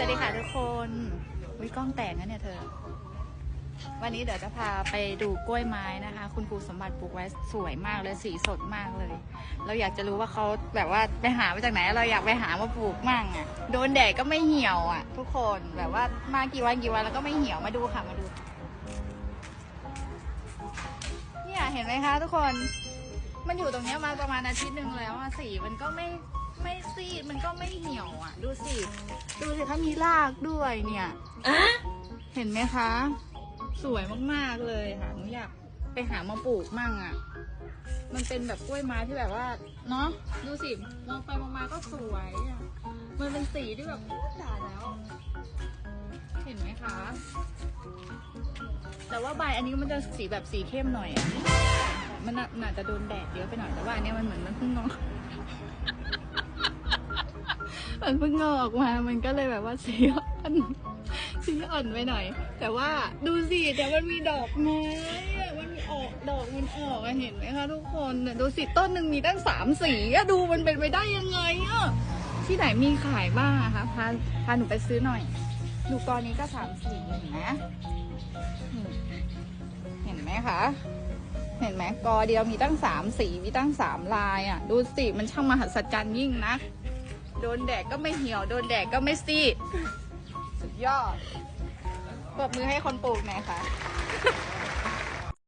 สวัสดีค่ะทุกคนวิกล้องแตกนะเนี่ยเธอ วันนี้เดี๋ยวจะพาไปดูกล้วยไม้นะคะ คุณครูสมบัติปลูกไว้สวยมากเลยสีสดมากเลย เราอยากจะรู้ว่าเขาแบบว่าไปหามาจากไหน เราอยากไปหามาปลูกมั่งอะ่ะ โดนแดดก็ไม่เหี่ยวอะ่ะ ทุกคนแบบว่ามากี่วันกี่วันแล้วก็ไม่เหี่ยวมาดูค่ะมาดู เนี่ยเห็นไหมคะ ทุกคน มันอยู่ตรงนี้มาประมาณอาทิตย์หนึ่งแล้วอะสีมันก็ไม่ ก็ไม่เหี่ยวอะ ดูสิ ดูสิถ้ามีรากด้วยเนี่ยเห็นไหมคะ สวยมากๆเลยค่ะหนูอยากไปหามาปลูกมั่งอะ มันเป็นแบบกล้วยไม้ที่แบบว่า เนาะดูสิ มองไปมองมาก็สวยอะ มันเป็นสีที่แบบตายแล้ว เห็นไหมคะ แต่ว่าใบอันนี้มันจะสีแบบสีเข้มหน่อยอะมันน่ะมันอาจจะโดนแดดเยอะไปหน่อยแต่ว่าอันเนี้ยมันเหมือนมันเพิ่งงอก มันเพิ่งงอกออกมา มันก็เลยแบบว่าสีอ่อนสีอ่อนไปหน่อย แต่ว่าดูสิแต่มันมีดอกไม้อะมันมีออกดอกมันออกอะเห็นไหมคะทุกคนเนี่ยดูสิต้นหนึ่งมีตั้งสามสีอะดูมันเป็นไปได้ยังไงอะที่ไหนมีขายบ้างอะคะพาพาหนูไปซื้อหน่อย ดูกอนนี้ก็สามสีเห็นไหมเห็นไหมคะเห็นไหมกอเดียวมีตั้งสามสีมีตั้งสามลายอะ ดูสิ มันช่างมหัศจรรย์ยิ่งนะ โดนแดดก็ไม่เหี่ยว โดนแดดก็ไม่ซีด สุดยอดปรบมือให้คนปลูกหน่อยค่ะ